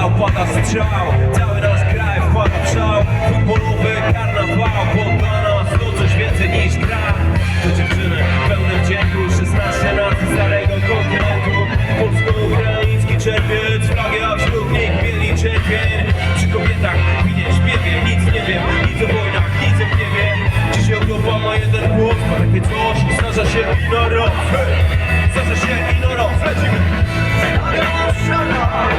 szalał, pada strzał Cały nasz kraj wkłada w szał Futbolowy karnawał Poddano z coś więcej niż gra. To dziewczyny w pełnym cieniu 16 lat starego kontynentu Polsko-ukraiński czerwiec Flagia wśród nich bieli czerwień Przy kobietach winie, śpiewie Nic nie wiem, nic o wojnach, nic o nie wiem Dzisiaj Europa ma jeden głos Ma coś, zdarza się i na Zdarza się i na lecimy! International.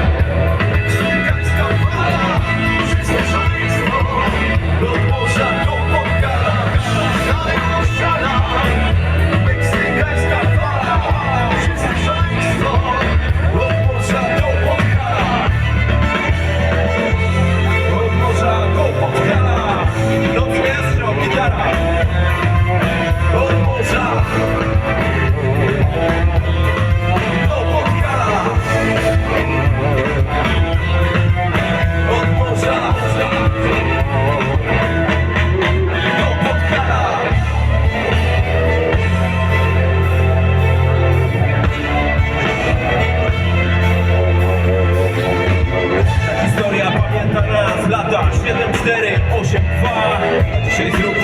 谁知？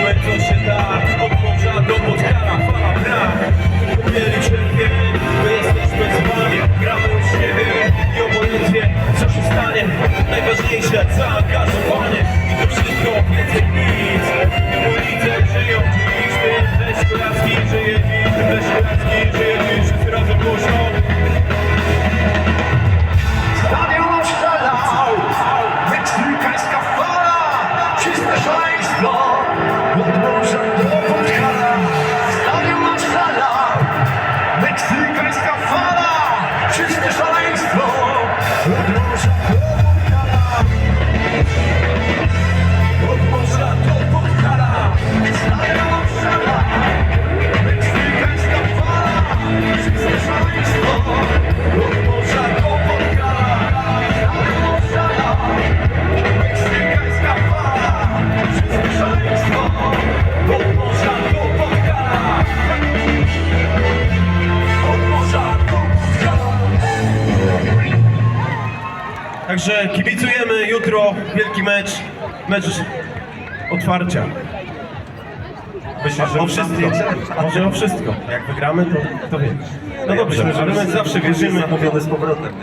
Także kibicujemy jutro wielki mecz, mecz otwarcia. Myślę, że o wszystko. Może o wszystko. Jak wygramy, to, to wiem. No dobrze, ale my zawsze wierzymy. Zamówiony z powrotem.